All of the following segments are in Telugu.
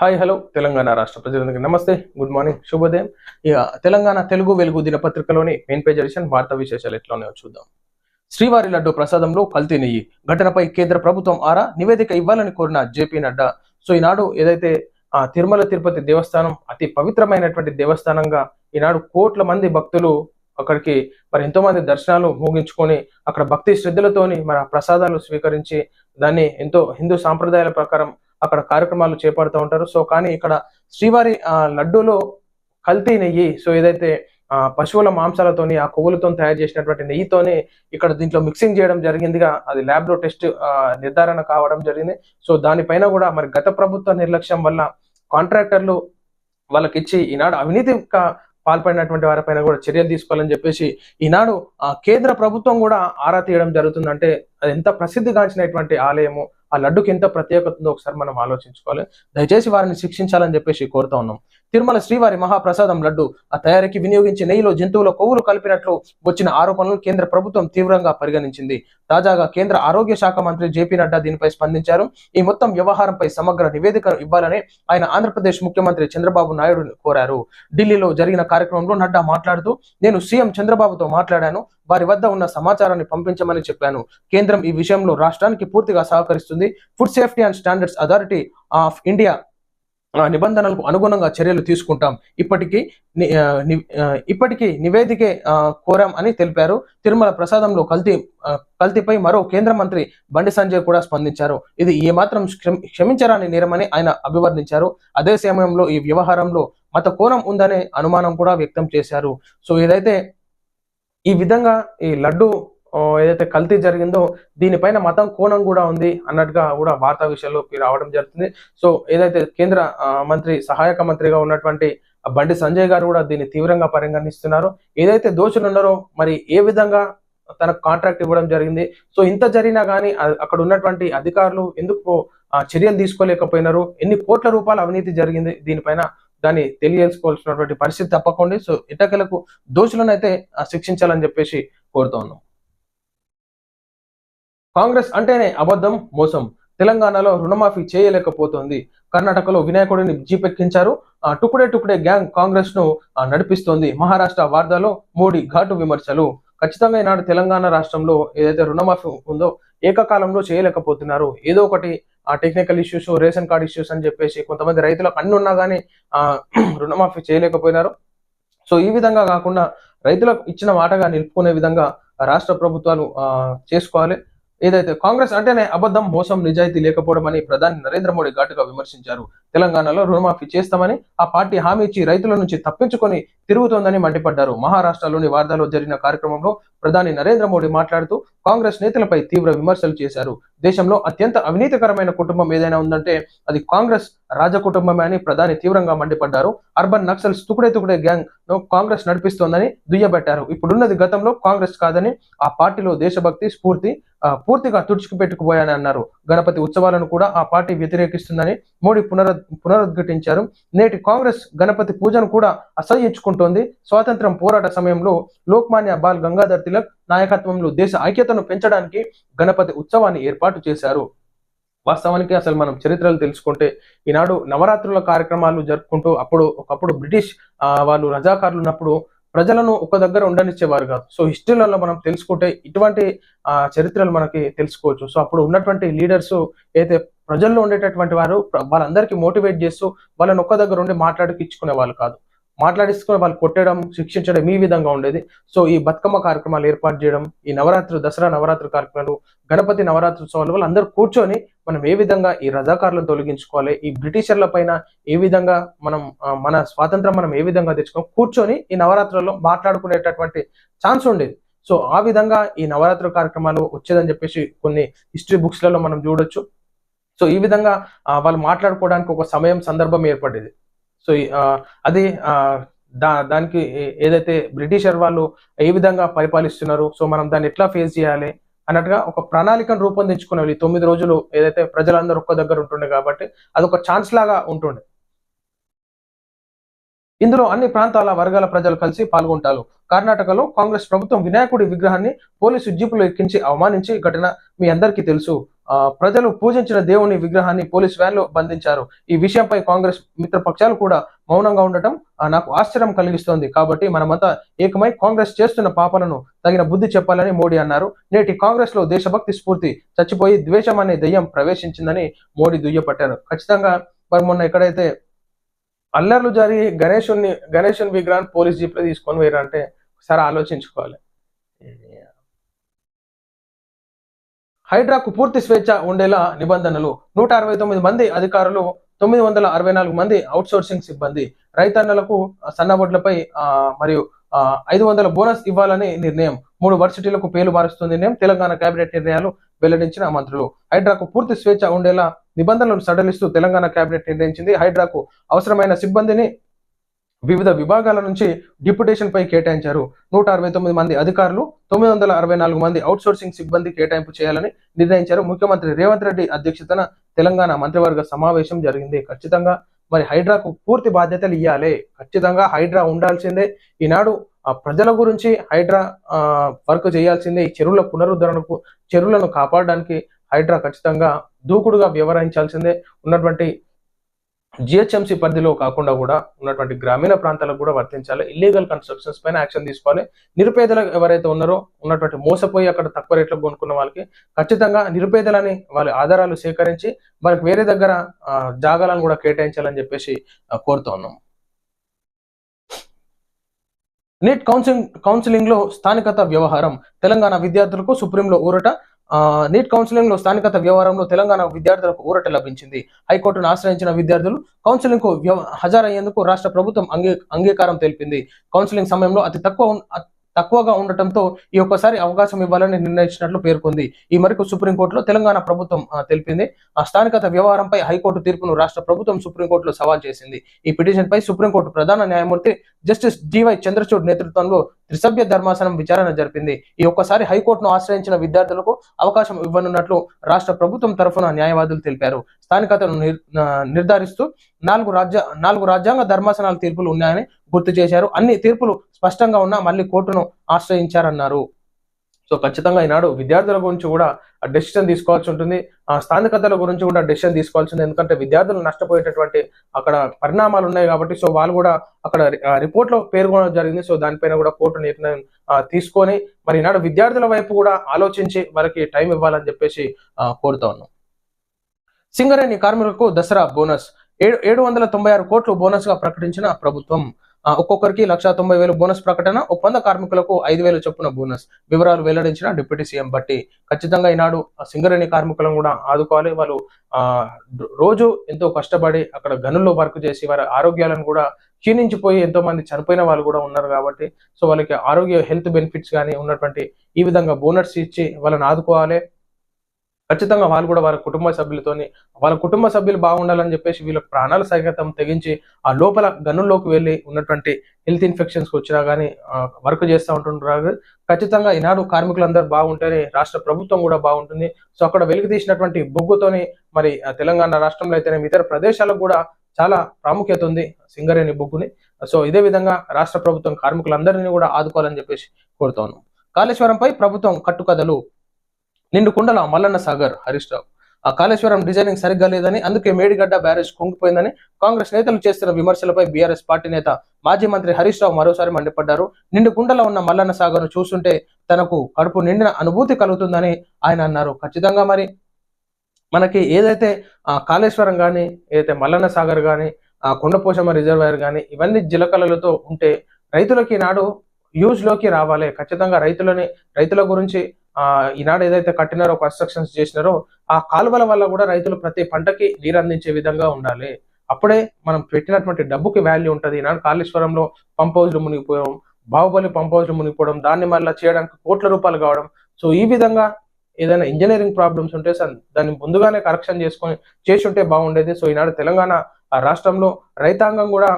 హాయ్ హలో తెలంగాణ రాష్ట్ర ప్రజలందరికీ నమస్తే. గుడ్ మార్నింగ్ శుభోదయం. ఇక తెలంగాణ తెలుగు వెలుగు దినపత్రికలోని మెయిన్ పేజ్ ఎడిషన్ వార్తా విశేషాలు ఎట్లానే చూద్దాం. శ్రీవారి లడ్డు ప్రసాదంలో కల్తీ నెయ్యి. ఘటనపై కేంద్ర ప్రభుత్వం ఆరా నివేదిక ఇవ్వాలని కోరిన జేపీ నడ్డా. సో ఈనాడు ఏదైతే ఆ తిరుమల తిరుపతి దేవస్థానం అతి పవిత్రమైనటువంటి దేవస్థానంగా ఈనాడు కోట్ల మంది భక్తులు అక్కడికి మరి ఎంతో మంది దర్శనాలు ముగించుకొని అక్కడ భక్తి శ్రద్ధలతోని మరి ఆ ప్రసాదాలు స్వీకరించి దాన్ని ఎంతో హిందూ సాంప్రదాయాల ప్రకారం అక్కడ కార్యక్రమాలు చేపడుతూ ఉంటారు. సో కానీ ఇక్కడ శ్రీవారి ఆ లడ్డూలో కల్తీ నెయ్యి సో ఏదైతే ఆ పశువుల మాంసాలతోని ఆ కొవ్వులతో తయారు చేసినటువంటి నెయ్యితోని ఇక్కడ దీంట్లో మిక్సింగ్ చేయడం జరిగిందిగా అది ల్యాబ్లో టెస్ట్ నిర్ధారణ కావడం జరిగింది. సో దానిపైన కూడా మరి గత ప్రభుత్వ నిర్లక్ష్యం వల్ల కాంట్రాక్టర్లు వాళ్ళకిచ్చి ఈనాడు అవినీతి పాల్పడినటువంటి పాల్పడినటువంటి వారిపైన కూడా చర్యలు తీసుకోవాలని చెప్పేసి ఈనాడు ఆ కేంద్ర ప్రభుత్వం కూడా ఆరా తీయడం జరుగుతుందంటే అది ఎంత ప్రసిద్ధిగాంచినటువంటి ఆలయము ఆ లడ్డుకి ఎంత ప్రత్యేకత ఉందో ఒకసారి మనం ఆలోచించుకోవాలి. దయచేసి వారిని శిక్షించాలని చెప్పేసి కోరుతా ఉన్నాం. తిరుమల శ్రీవారి మహాప్రసాదం లడ్డు ఆ తయారీకి వినియోగించే నెయ్యిలో జంతువుల కొవ్వులు కలిపినట్లు వచ్చిన ఆరోపణలు కేంద్ర ప్రభుత్వం తీవ్రంగా పరిగణించింది. తాజాగా కేంద్ర ఆరోగ్య శాఖ మంత్రి జేపీ నడ్డా దీనిపై స్పందించారు. ఈ మొత్తం వ్యవహారంపై సమగ్ర నివేదికను ఇవ్వాలని ఆయన ఆంధ్రప్రదేశ్ ముఖ్యమంత్రి చంద్రబాబు నాయుడు కోరారు. ఢిల్లీలో జరిగిన కార్యక్రమంలో నడ్డా మాట్లాడుతూ నేను సీఎం చంద్రబాబుతో మాట్లాడాను. వారి వద్ద ఉన్న సమాచారాన్ని పంపించమని చెప్పాను. కేంద్రం ఈ విషయంలో రాష్ట్రానికి పూర్తిగా సహకరిస్తుంది. Food safety and standards authority of India నిబంధనలకు అనుగుణంగా చర్యలు తీసుకుంటాం. ఇప్పటికీ ఇప్పటికీ నివేదికే కోరాం అని తెలిపారు. తిరుమల ప్రసాదంలో కల్తీ కల్తీపై మరో కేంద్ర మంత్రి బండి సంజయ్ కూడా స్పందించారు. ఇది ఏమాత్రం క్షమించరాని నేరమని ఆయన అభివర్ణించారు. అదే సమయంలో ఈ వ్యవహారంలో మత కోణం ఉందనే అనుమానం కూడా వ్యక్తం చేశారు. సో ఏదైతే ఈ విధంగా ఈ లడ్డు ఏదైతే కల్తీ జరిగిందో దీనిపైన మతం కోణం కూడా ఉంది అన్నట్టుగా కూడా వార్తా విషయాల్లోకి రావడం జరుగుతుంది. సో ఏదైతే కేంద్ర మంత్రి సహాయక మంత్రిగా ఉన్నటువంటి బండి సంజయ్ గారు కూడా దీన్ని తీవ్రంగా పరిగణిస్తున్నారు. ఏదైతే దోషులు ఉన్నారో మరి ఏ విధంగా తనకు కాంట్రాక్ట్ ఇవ్వడం జరిగింది? సో ఇంత జరిగినా కానీ అక్కడ ఉన్నటువంటి అధికారులు ఎందుకు చర్యలు తీసుకోలేకపోయినారు? ఎన్ని కోట్ల రూపాయల అవినీతి జరిగింది? దీనిపైన దాన్ని తెలియజేసుకోవాల్సినటువంటి పరిస్థితి తప్పకుండా సో ఇటకలకు దోషులను అయితే శిక్షించాలని చెప్పేసి కోరుతా ఉన్నాం. కాంగ్రెస్ అంటేనే అబద్ధం మోసం. తెలంగాణలో రుణమాఫీ చేయలేకపోతోంది. కర్ణాటకలో వినాయకుడిని జీపెక్కించారు ఆ, టుకుడే టుకుడే గ్యాంగ్ కాంగ్రెస్ను నడిపిస్తోంది. మహారాష్ట్ర వార్దాలో మోడీ ఘాటు విమర్శలు. ఖచ్చితంగా ఈనాడు తెలంగాణ రాష్ట్రంలో ఏదైతే రుణమాఫీ ఉందో ఏకకాలంలో చేయలేకపోతున్నారు. ఏదో ఒకటి ఆ technical issues ration card issues అని చెప్పేసి కొంతమంది రైతులకు అన్ని ఉన్నా కానీ ఆ, రుణమాఫీ చేయలేకపోయినారు. సో ఈ విధంగా కాకుండా రైతులకు ఇచ్చిన మాటగా నిలుపుకునే విధంగా రాష్ట్ర ప్రభుత్వాలు ఆ, చేసుకోవాలి. ఏదైతే కాంగ్రెస్ అంటేనే అబద్ధం మోసం నిజాయితీ లేకపోవడం అని ప్రధాని నరేంద్ర మోడీ ఘాటుగా విమర్శించారు. తెలంగాణలో రుణమాఫీ చేస్తామని ఆ పార్టీ హామీ ఇచ్చి రైతుల నుంచి తప్పించుకొని తిరుగుతోందని మండిపడ్డారు. మహారాష్ట్రలోని వార్దాలో జరిగిన కార్యక్రమంలో ప్రధాని నరేంద్ర మోడీ మాట్లాడుతూ కాంగ్రెస్ నేతలపై తీవ్ర విమర్శలు చేశారు. దేశంలో అత్యంత అవినీతికరమైన కుటుంబం ఏదైనా ఉందంటే అది కాంగ్రెస్ రాజ కుటుంబమే అని ప్రధాని తీవ్రంగా మండిపడ్డారు. అర్బన్ నక్సల్స్ తుకుడే తుకుడే గ్యాంగ్ను కాంగ్రెస్ నడిపిస్తోందని దుయ్యబట్టారు. ఇప్పుడున్నది గతంలో కాంగ్రెస్ కాదని ఆ పార్టీలో దేశభక్తి స్ఫూర్తి పూర్తిగా తుడుచుకుపెట్టుకుపోయాని అన్నారు. గణపతి ఉత్సవాలను కూడా ఆ పార్టీ వ్యతిరేకిస్తుందని మోడీ పునరు పునరుద్ఘాటించారు. నేటి కాంగ్రెస్ గణపతి పూజను కూడా అసహ్యించుకుంటోంది. స్వాతంత్రం పోరాట సమయంలో లోక్మాన్య బాల్ గంగాధర్ తిలక్ నాయకత్వంలో దేశ ఐక్యతను పెంచడానికి గణపతి ఉత్సవాన్ని ఏర్పాటు చేశారు. వాస్తవానికి అసలు మనం చరిత్రలు తెలుసుకుంటే ఈనాడు నవరాత్రుల కార్యక్రమాలు జరుపుకుంటూ అప్పుడు ఒకప్పుడు బ్రిటిష్ ఆ, వాళ్ళు రజాకారులు ఉన్నప్పుడు ప్రజలను ఒక దగ్గర ఉండనిచ్చేవారు కాదు. సో హిస్టరీలలో మనం తెలుసుకుంటే ఇటువంటి ఆ, చరిత్రలు మనకి తెలుసుకోవచ్చు. సో అప్పుడు ఉన్నటువంటి లీడర్స్ అయితే ప్రజల్లో ఉండేటటువంటి వారు వాళ్ళందరికీ మోటివేట్ చేస్తూ వాళ్ళని ఒక్క దగ్గర ఉండి మాట్లాడికిచ్చుకునే వాళ్ళు కాదు. మాట్లాడేసుకొని వాళ్ళు కొట్టడం శిక్షించడం ఈ విధంగా ఉండేది. సో ఈ బతుకమ్మ కార్యక్రమాలు ఏర్పాటు చేయడం ఈ నవరాత్రి దసరా నవరాత్రి కార్యక్రమాలు గణపతి నవరాత్రి ఉత్సవాలు వాళ్ళందరూ కూర్చొని మనం ఏ విధంగా ఈ రజాకారులను తొలగించుకోవాలి ఈ బ్రిటిషర్ల పైన ఏ విధంగా మనం మన స్వాతంత్రం మనం ఏ విధంగా తెచ్చుకోవాలి కూర్చొని ఈ నవరాత్రుల్లో మాట్లాడుకునేటటువంటి ఛాన్స్ ఉండేది. సో ఆ విధంగా ఈ నవరాత్రి కార్యక్రమాలు వచ్చేదని చెప్పేసి కొన్ని హిస్టరీ బుక్స్లలో మనం చూడొచ్చు. సో ఈ విధంగా వాళ్ళు మాట్లాడుకోవడానికి ఒక సమయం సందర్భం ఏర్పడేది సో ఈ, అది ఆ, దా దానికి ఏదైతే బ్రిటిషర్ వాళ్ళు ఏ విధంగా పరిపాలిస్తున్నారు సో మనం దాన్ని ఎట్లా ఫేస్ చేయాలి అన్నట్టుగా ఒక ప్రణాళికను రూపొందించుకునేవి ఈ తొమ్మిది రోజులు ఏదైతే ప్రజలందరూ ఒక్క దగ్గర ఉంటుండే కాబట్టి అదొక ఛాన్స్ లాగా ఉంటుండే. ఇందులో అన్ని ప్రాంతాల వర్గాల ప్రజలు కలిసి పాల్గొంటారు. కర్ణాటకలో కాంగ్రెస్ ప్రభుత్వం వినాయకుడి విగ్రహాన్ని పోలీసు జీపులు ఎక్కించి అవమానించి ఘటన మీ అందరికీ తెలుసు. ఆ, ప్రజలు పూజించిన దేవుని విగ్రహాన్ని పోలీస్ వ్యాన్లో బంధించారు. ఈ విషయంపై కాంగ్రెస్ మిత్రపక్షాలు కూడా మౌనంగా ఉండటం నాకు ఆశ్చర్యం కలిగిస్తోంది. కాబట్టి మనమంతా ఏకమై కాంగ్రెస్ చేస్తున్న పాపలను తగిన బుద్ధి చెప్పాలని మోడీ అన్నారు. నేటి కాంగ్రెస్లో దేశభక్తి స్ఫూర్తి చచ్చిపోయి ద్వేషం అనే దయ్యం ప్రవేశించిందని మోడీ దుయ్యపట్టారు ఖచ్చితంగా మరి మొన్న ఎక్కడైతే అల్లర్లు జరిగి గణేశుని గణేశుని విగ్రహాన్ని పోలీస్ జీప్లో తీసుకొని పోయారంటే ఒకసారి ఆలోచించుకోవాలి. హైడ్రాకు పూర్తి స్వేచ్ఛ ఉండేలా నిబంధనలు. నూట అరవై తొమ్మిది మంది అధికారులు తొమ్మిది వందల అరవై నాలుగు మంది అవుట్సోర్సింగ్ సిబ్బంది. రైతన్నలకు సన్నబొడ్లపై ఆ, మరియు ఐదు వందల బోనస్ ఇవ్వాలని నిర్ణయం. మూడు వర్సిటీలకు పేలు మారుస్తుంది నిర్ణయం. తెలంగాణ కేబినెట్ నిర్ణయాలు వెల్లడించిన మంత్రులు. హైడ్రాకు పూర్తి స్వేచ్ఛ ఉండేలా నిబంధనలను సడలిస్తూ తెలంగాణ కేబినెట్ నిర్ణయించింది. హైడ్రాకు అవసరమైన సిబ్బందిని వివిధ విభాగాల నుంచి డిప్యుటేషన్ పై కేటాయించారు. నూట అరవై తొమ్మిది మంది అధికారులు తొమ్మిది వందల అరవై నాలుగు మంది అవుట్సోర్సింగ్ సిబ్బంది కేటాయింపు చేయాలని నిర్ణయించారు. ముఖ్యమంత్రి రేవంత్ రెడ్డి అధ్యక్షతన తెలంగాణ మంత్రివర్గ సమావేశం జరిగింది. ఖచ్చితంగా మరి హైడ్రాకు పూర్తి బాధ్యతలు ఇవ్వాలి ఖచ్చితంగా హైడ్రా ఉండాల్సిందే. ఈనాడు ఆ ప్రజల గురించి హైడ్రా వర్క్ చేయాల్సిందే. ఈ చెరువుల పునరుద్ధరణకు చెరువులను కాపాడడానికి హైడ్రా ఖచ్చితంగా దూకుడుగా వ్యవహరించాల్సిందే. ఉన్నటువంటి జిహెచ్ఎంసీ పరిధిలో కాకుండా కూడా ఉన్నటువంటి గ్రామీణ ప్రాంతాలకు కూడా వర్తించాలి. ఇల్లీగల్ కన్స్ట్రక్షన్స్ పైన యాక్షన్ తీసుకోవాలి. నిరుపేదలు ఎవరైతే ఉన్నారో ఉన్నటువంటి మోసపోయి అక్కడ తక్కువ రేట్లకు కొనుక్కున్న వాళ్ళకి ఖచ్చితంగా నిరుపేదలని వాళ్ళ ఆధారాలు సేకరించి వాళ్ళకి వేరే దగ్గర జాగాలను కూడా కేటాయించాలని చెప్పేసి ఆ, కోరుతా ఉన్నాం. నీట్ కౌన్సిలింగ్ కౌన్సిలింగ్లో స్థానికత వ్యవహారం. తెలంగాణ విద్యార్థులకు సుప్రీంలో ఊరట నీట్ కౌన్సిలింగ్లో స్థానికత వ్యవహారంలో తెలంగాణ విద్యార్థులకు ఊరట లభించింది. హైకోర్టును ఆశ్రయించిన విద్యార్థులు కౌన్సిలింగ్కు వ్యవ- హాజరయ్యేందుకు రాష్ట్ర ప్రభుత్వం అంగీ అంగీకారం తెలిపింది. కౌన్సిలింగ్ సమయంలో అతి తక్కువ తక్కువగా ఉండటంతో ఈ ఒక్కసారి అవకాశం ఇవ్వాలని నిర్ణయించినట్లు పేర్కొంది. ఈ మేరకు సుప్రీంకోర్టులో తెలంగాణ ప్రభుత్వం తెలిపింది. ఆ స్థానికత వ్యవహారంపై హైకోర్టు తీర్పును రాష్ట్ర ప్రభుత్వం సుప్రీంకోర్టులో సవాల్ చేసింది. ఈ పిటిషన్ పై సుప్రీంకోర్టు ప్రధాన న్యాయమూర్తి జస్టిస్ డివై చంద్రచూడ్ నేతృత్వంలో త్రిసభ్య ధర్మాసనం విచారణ జరిపింది. ఈ ఒక్కసారి హైకోర్టును ఆశ్రయించిన విద్యార్థులకు అవకాశం ఇవ్వనున్నట్లు రాష్ట్ర ప్రభుత్వం తరఫున న్యాయవాదులు తెలిపారు. స్థానికతను నిర్- నిర్ధారిస్తూ నాలుగు రాజ్య నాలుగు రాజ్యాంగ ధర్మాసనాల తీర్పులు ఉన్నాయని గుర్తు చేశారు. అన్ని తీర్పులు స్పష్టంగా ఉన్నా మళ్ళీ కోర్టును ఆశ్రయించారన్నారు. సో ఖచ్చితంగా ఈనాడు విద్యార్థుల గురించి కూడా డెసిషన్ తీసుకోవాల్సి ఉంటుంది. ఆ స్థానికతల గురించి కూడా డెసిషన్ తీసుకోవాల్సి ఉంది ఎందుకంటే విద్యార్థులు నష్టపోయేటటువంటి అక్కడ పరిణామాలు ఉన్నాయి కాబట్టి సో వాళ్ళు కూడా అక్కడ రిపోర్ట్లో పేర్కొనడం జరిగింది. సో దానిపైన కూడా కోర్టు నిర్ణయం తీసుకొని మరి ఈనాడు విద్యార్థుల వైపు కూడా ఆలోచించి వాళ్ళకి టైం ఇవ్వాలని చెప్పేసి కోరుతా ఉన్నాం. సింగరేణి కార్మికులకు దసరా బోనస్. ఏడు ఏడు వందల తొంభై ఆరు కోట్లు బోనస్గా ప్రకటించిన ప్రభుత్వం. ఒక్కొక్కరికి లక్ష తొంభై వేలు బోనస్ ప్రకటన ఒప్పంద కార్మికులకు ఐదు వేలు చొప్పున బోనస్. వివరాలు వెల్లడించిన డిప్యూటీ సీఎం బట్టి ఖచ్చితంగా ఈనాడు సింగరేణి కార్మికులను కూడా ఆదుకోవాలి. వాళ్ళు ఆ రోజు ఎంతో కష్టపడి అక్కడ గనుల్లో వర్క్ చేసి వారి ఆరోగ్యాలను కూడా క్షీణించిపోయి ఎంతో మంది చనిపోయిన వాళ్ళు కూడా ఉన్నారు కాబట్టి సో వాళ్ళకి ఆరోగ్య హెల్త్ బెనిఫిట్స్ కానీ ఉన్నటువంటి ఈ విధంగా బోనస్ ఇచ్చి వాళ్ళని ఆదుకోవాలి. ఖచ్చితంగా వాళ్ళు కూడా వాళ్ళ కుటుంబ సభ్యులతోని వాళ్ళ కుటుంబ సభ్యులు బాగుండాలని చెప్పేసి వీళ్ళ ప్రాణాల సైతం తెగించి ఆ లోపల గనుల్లోకి వెళ్ళి ఉన్నటువంటి హెల్త్ ఇన్ఫెక్షన్స్ వచ్చినా కానీ వర్క్ చేస్తూ ఉంటుంటారు ఖచ్చితంగా ఈనాడు కార్మికులందరూ బాగుంటేనే రాష్ట్ర ప్రభుత్వం కూడా బాగుంటుంది. సో అక్కడ వెలికి తీసినటువంటి బొగ్గుతోని మరి ఆ తెలంగాణ రాష్ట్రంలో అయితేనే ఇతర ప్రదేశాలకు కూడా చాలా ప్రాముఖ్యత ఉంది సింగరేణి బొగ్గుని. సో ఇదే విధంగా రాష్ట్ర ప్రభుత్వం కార్మికులందరినీ కూడా ఆదుకోవాలని చెప్పేసి కోరుతాను కాళేశ్వరంపై ప్రభుత్వం కట్టుకథలు నిండుకుండల మల్లన్న సాగర్ హరీష్ రావు. ఆ కాళేశ్వరం డిజైనింగ్ సరిగ్గా లేదని అందుకే మేడిగడ్డ బ్యారేజ్ కుంగిపోయిందని కాంగ్రెస్ నేతలు చేస్తున్న విమర్శలపై బీఆర్ఎస్ పార్టీ నేత మాజీ మంత్రి హరీష్ రావు మరోసారి మండిపడ్డారు. నిండు కుండలో ఉన్న మల్లన్న సాగర్ చూస్తుంటే తనకు కడుపు నిండిన అనుభూతి కలుగుతుందని ఆయన అన్నారు. ఖచ్చితంగా మరి. మనకి ఏదైతే ఆ కాళేశ్వరం కానీ ఏదైతే మల్లన్న సాగర్ కానీ ఆ కొండపోషమ్మ రిజర్వాయర్ కానీ ఇవన్నీ జిలకలలతో ఉంటే రైతులకి నాడు యూజ్లోకి రావాలి. ఖచ్చితంగా రైతులని రైతుల గురించి ఈనాడు ఏదైతే కట్టినారో కన్స్ట్రక్షన్స్ చేసినారో ఆ కాలువల వల్ల కూడా రైతులు ప్రతి పంటకి నీరు అందించే విధంగా ఉండాలి. అప్పుడే మనం పెట్టినటువంటి డబ్బుకి వాల్యూ ఉంటుంది. ఈనాడు కాళేశ్వరంలో పంప్ హౌస్లు మునిగిపోవడం బాహుబలి పంప్ హౌస్లు మునిగిపోవడం దాన్ని మళ్ళీ చేయడానికి కోట్ల రూపాయలు కావడం. సో ఈ విధంగా ఏదైనా ఇంజనీరింగ్ ప్రాబ్లమ్స్ ఉంటే దాన్ని ముందుగానే కరెక్షన్ చేసుకొని చేసి ఉంటే బాగుండేది. సో ఈనాడు తెలంగాణ ఆ రాష్ట్రంలో రైతాంగం కూడా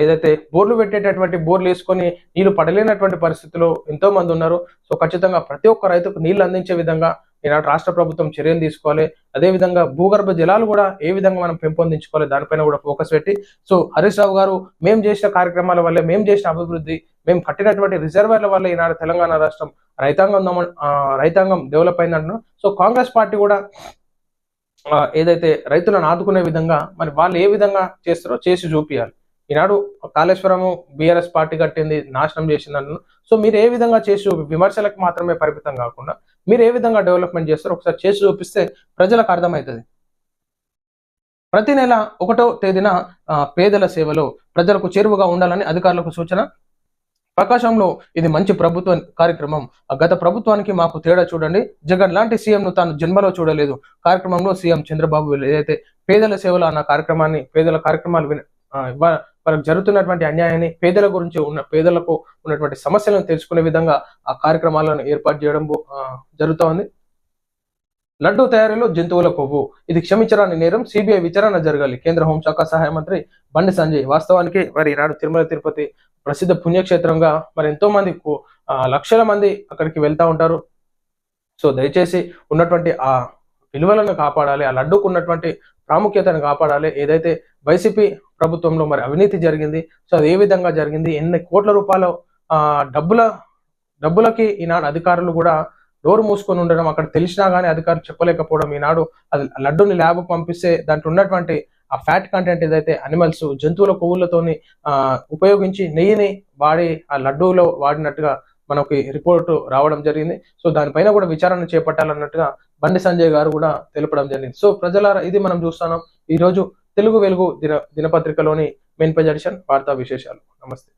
ఏదైతే బోర్లు పెట్టేటటువంటి బోర్లు వేసుకొని నీళ్ళు పడలేనటువంటి పరిస్థితిలో ఎంతో మంది ఉన్నారు. సో ఖచ్చితంగా ప్రతి ఒక్క రైతుకు నీళ్ళు అందించే విధంగా ఈనాడు రాష్ట్ర ప్రభుత్వం చర్యలు తీసుకోవాలి. అదేవిధంగా భూగర్భ జలాలు కూడా ఏ విధంగా మనం పెంపొందించుకోవాలి దానిపైన కూడా ఫోకస్ పెట్టి. సో హరీష్ రావు గారు మేము చేసిన కార్యక్రమాల వల్ల మేము చేసిన అభివృద్ధి మేము కట్టినటువంటి రిజర్వర్ల వల్ల ఈనాడు తెలంగాణ రాష్ట్రం రైతాంగం ఆ, రైతాంగం డెవలప్ అయిందంటున్నాం సో కాంగ్రెస్ పార్టీ కూడా ఏదైతే రైతులను ఆదుకునే విధంగా మరి వాళ్ళు ఏ విధంగా చేస్తారో చేసి చూపియాలి. ఈనాడు కాళేశ్వరము బీఆర్ఎస్ పార్టీ కట్టింది నాశనం చేసింది అంటున్నారు సో మీరు ఏ విధంగా చేసి విమర్శలకు మాత్రమే పరిమితం కాకుండా మీరు ఏ విధంగా డెవలప్మెంట్ చేస్తారో ఒకసారి చేసి చూపిస్తే ప్రజలకు అర్థమవుతుంది. ప్రతి నెల ఒకటో తేదీన పేదల సేవలో ప్రజలకు చేరువగా ఉండాలని అధికారులకు సూచన. ప్రకాశంలో ఇది మంచి ప్రభుత్వ కార్యక్రమం. గత ప్రభుత్వానికి మాకు తేడా చూడండి. జగన్ లాంటి సీఎంను తాను జన్మలో చూడలేదు. కార్యక్రమంలో సీఎం చంద్రబాబు ఏదైతే పేదల సేవలు అన్న కార్యక్రమాన్ని పేదల కార్యక్రమాలు విన- వాళ్ళకి జరుగుతున్నటువంటి అన్యాయాన్ని పేదల గురించి ఉన్న పేదలకు ఉన్నటువంటి సమస్యలను తెలుసుకునే విధంగా ఆ కార్యక్రమాలను ఏర్పాటు చేయడం జరుగుతూ ఉంది. లడ్డూ తయారీలో జంతువుల కొవ్వు. ఇది క్షమించరాని నేరం సిబిఐ విచారణ జరగాలి. కేంద్ర హోంశాఖ సహాయ మంత్రి బండి సంజయ్ వాస్తవానికి మరి ఈనాడు తిరుమల తిరుపతి ప్రసిద్ధ పుణ్యక్షేత్రంగా మరి ఎంతో మంది ఆ, లక్షల మంది అక్కడికి వెళ్తా ఉంటారు. సో దయచేసి ఉన్నటువంటి ఆ విలువలను కాపాడాలి. ఆ లడ్డూకు ఉన్నటువంటి ప్రాముఖ్యతను కాపాడాలి. ఏదైతే వైసీపీ ప్రభుత్వంలో మరి అవినీతి జరిగింది సో అది ఏ విధంగా జరిగింది ఎన్ని కోట్ల రూపాయల ఆ, డబ్బుల డబ్బులకి ఈనాడు అధికారులు కూడా డోర్ మూసుకొని ఉండడం అక్కడ తెలిసినా కానీ అధికారులు చెప్పలేకపోవడం ఈనాడు అది లడ్డూని ల్యాబ్కు పంపిస్తే దాంట్లో ఉన్నటువంటి ఆ ఫ్యాట్ కంటెంట్ ఏదైతే అనిమల్స్ జంతువుల కొవ్వులతోని ఉపయోగించి నెయ్యిని వాడి ఆ లడ్డూలో వాడినట్టుగా మనకి రిపోర్టు రావడం జరిగింది. సో దానిపైన కూడా విచారణ చేపట్టాలన్నట్టుగా బండి సంజయ్ గారు కూడా తెలపడం జరిగింది. సో ప్రజలారా ఇది మనం చూస్తున్నాం. ఈ రోజు తెలుగు వెలుగు దిన దినపత్రికలోని మెయిన్ పేజ్ ఎడిషన్ వార్తా విశేషాలు. నమస్తే.